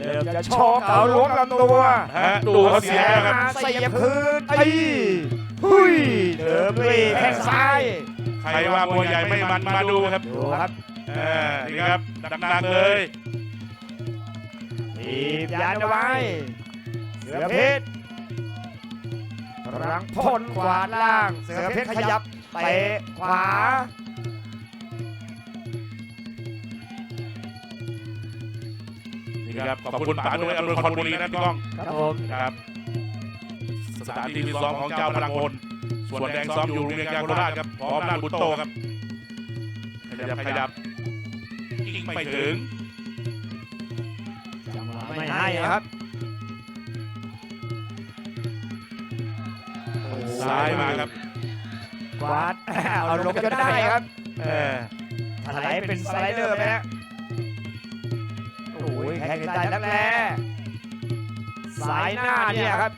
เริ่มจะโชกเอาล้วงลำตัวฮะดูเขาเสียแล้วครับเสียบคืนไอ้หุยเดิมด้วยแข้งซ้ายใครว่ามวยใหญ่ไม่มันมาดูครับดูครับเออนี่ครับดังๆเลยทีบยันเอาไว้เสือเพชรรังพลขวาล่าง เสือเพชรขยับเตะขวา นี่ครับขอบคุณป๋าด้วยอำนวยคอนบุรีนะพี่ก้องครับผมครับสถานที่ที่ซ้อมของเจ้าพลังพลส่วนแดงซ้อมอยู่โรงเรียนยางโคราชครับพร้อมหน้าบุญโตครับขยับขยับยิงไม่ถึงจังหวะไม่ให้ครับซ้ายมาครับกวาดเอาลงจนได้ครับเออถลายเป็นสไลเดอร์ไปแล้วโอ้ ยแข่งกันได้แล้วแหละสายหน้าเนี่ยครับ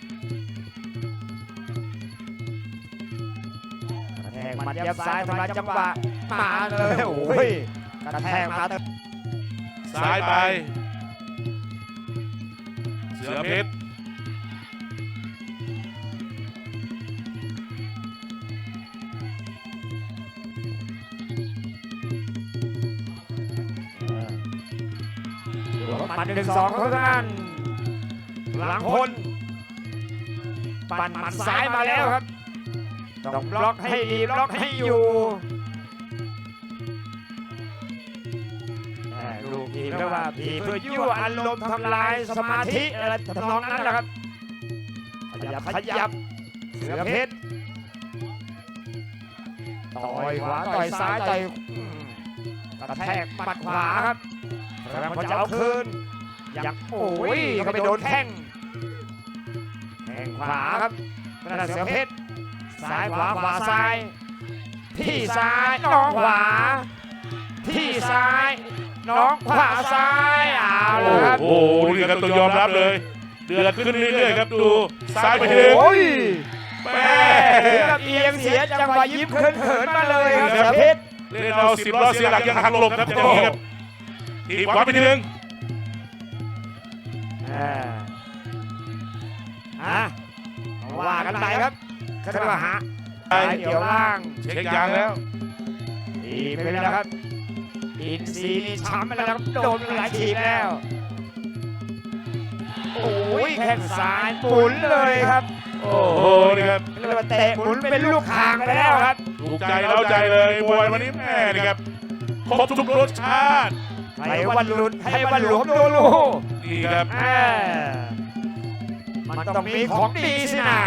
กระแทกหมัดยับซ้ายทำลายจังหวะมาเลยโอ้ยกระแทกมาเต็มซ้ายไป เสือเพชร ปันหนึ่งสองเท่านั้นหลังพลปั่นหมัดซ้ายมาแล้วครับต้องบล็อกให้ดีบล็อกให้อยู่ลูกทีมก็ว่าพีเพื่อยั่วอารมณ์ทำลายสมาธิอะไรทำนองนั้นแหละครับขยับขยับเสือเพชรต่อยขวาต่อยซ้ายต่อยกระแทกหมัดขวาครับ แล้วมันจะเอาคืนอยากโอ้ยเขาไปโดนแข้งแข้งขวาครับนั่นนะเสือเพชรซ้ายขวาขวาซ้าย ที่ซ้ายน้องขวา ที่ซ้ายน้องขวาซ้ายเอาละครับโอ้โหนี่ครับต้องยอมรับเลย เดือดขึ้นเรื่อยๆครับดูซ้ายไปถึงโอ้ยแม่แม่ถึงกับเอียงเสียจังหวะยิ้มเขินๆมาเลยครับเสือเพชรเล่นเอาสิบล้อเสียหลักยังหักหลบครับอย่างนี้ครับ ทีบขวาไปถึงอ่าอะว่ากันไปครับคาราหะซ้ายเกี่ยวล่างเช็คยางแล้วทีบไปแล้วครับอินซีนี่ช้ำไปแล้วครับโดนไปหลายทีบแล้ว โอ้ยแข้งซ้ายหมุนเลยครับ โอ้โหนี่ครับเรียกว่าเตะหมุนเป็นลูกคางไปแล้วครับ ถูกใจเล้าใจเลยมวยวันนี้แม่นี่ครับครบทุกรสชาติ ใครวันหลุดให้วันหลวมดูลูนี่ครับแม่มันต้องมีของดีสินะ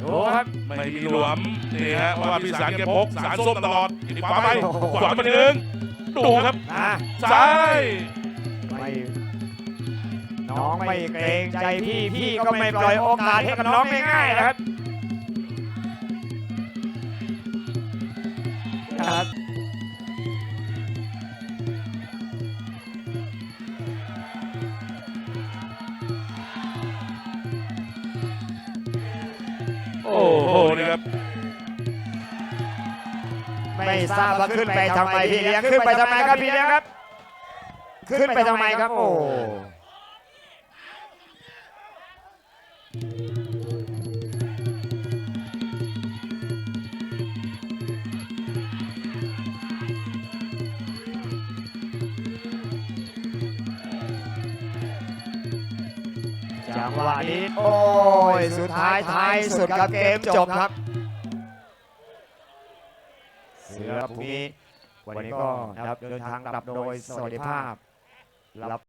ดูครับไม่มีหลวมนี่ฮะเพราะว่าพี่สารแกพกสารส้มตลอดทีขวาไปขวาไปถึงดูครับนะซ้ายไม่น้องไม่เกรงใจพี่พี่ก็ไม่ปล่อยโอกาสให้กับน้องง่ายๆนะครับ โอ้โหนี่ครับ ไม่ทราบว่าขึ้นไปทำไมพี่เลี้ยงขึ้นไปทำไมครับพี่เลี้ยงครับ ขึ้นไปทำไมครับโอ้ จังหวะนี้โอ้ยสุดท้ายท้ายสุดครับเกมจบครับ เสือพรุ่งนี้วันนี้ก็นะครับเดินทางกลับโดยสวัสดิภาพรับ